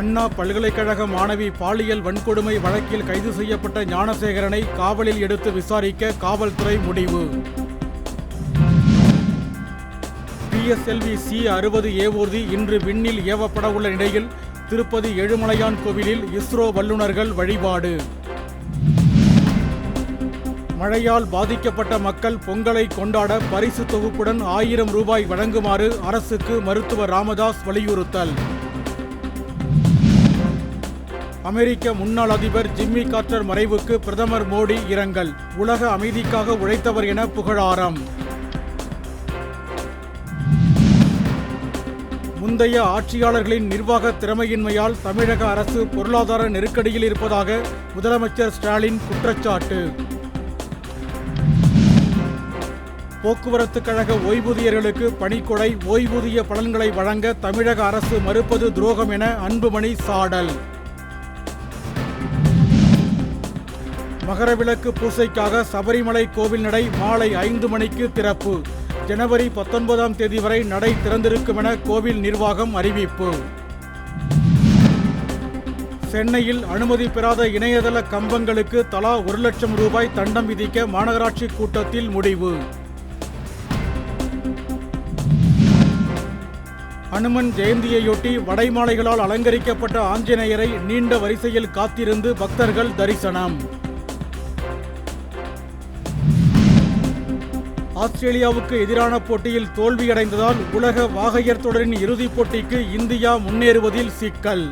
அண்ணா பல்கலைக்கழக மாணவி பாலியல் வன்கொடுமை வழக்கில் கைது செய்யப்பட்ட ஞானசேகரனை காவலில் எடுத்து விசாரிக்க காவல்துறை முடிவு. பிஎஸ்எல்வி சி அறுபது ஏவூர்தி இன்று விண்ணில் ஏவப்பட உள்ள நிலையில் திருப்பதி ஏழுமலையான் கோவிலில் இஸ்ரோ வல்லுநர்கள் வழிபாடு. மழையால் பாதிக்கப்பட்ட மக்கள் பொங்கலை கொண்டாட பரிசு தொகுப்புடன் ஆயிரம் ரூபாய் வழங்குமாறு அரசுக்கு மருத்துவர் ராமதாஸ் வலியுறுத்தல். அமெரிக்க முன்னாள் அதிபர் ஜிம்மி கார்ட்டர் மறைவுக்கு பிரதமர் மோடி இரங்கல். உலக அமைதிக்காக உழைத்தவர் என புகழாரம். முந்தைய ஆட்சியாளர்களின் நிர்வாக திறமையின்மையால் தமிழக அரசு பொருளாதார நெருக்கடியில் இருப்பதாக முதலமைச்சர் ஸ்டாலின் குற்றச்சாட்டு. போக்குவரத்து கழக ஓய்வூதியர்களுக்கு பணிக்கொடை ஓய்வூதிய பலன்களை வழங்க தமிழக அரசு மறுப்பது துரோகம் என அன்புமணி சாடல். மகரவிளக்கு பூசைக்காக சபரிமலை கோவில் நடை மாலை ஐந்து மணிக்கு திறப்பு. ஜனவரி பத்தொன்பதாம் தேதி வரை நடை திறந்திருக்கும் என கோவில் நிர்வாகம் அறிவிப்பு. சென்னையில் அனுமதி பெறாத இணையதள கம்பங்களுக்கு தலா ஒரு லட்சம் ரூபாய் தண்டம் விதிக்க மாநகராட்சி கூட்டத்தில் முடிவு. அனுமன் ஜெயந்தியையொட்டி வடைமாலைகளால் அலங்கரிக்கப்பட்ட ஆஞ்சநேயரை நீண்ட வரிசையில் காத்திருந்து பக்தர்கள் தரிசனம். ஆஸ்திரேலியாவுக்கு எதிரான போட்டியில் தோல்வியடைந்ததால் உலக வாகையர் தொடரின் இறுதிப் போட்டிக்கு இந்தியா முன்னேறுவதில் சிக்கல்.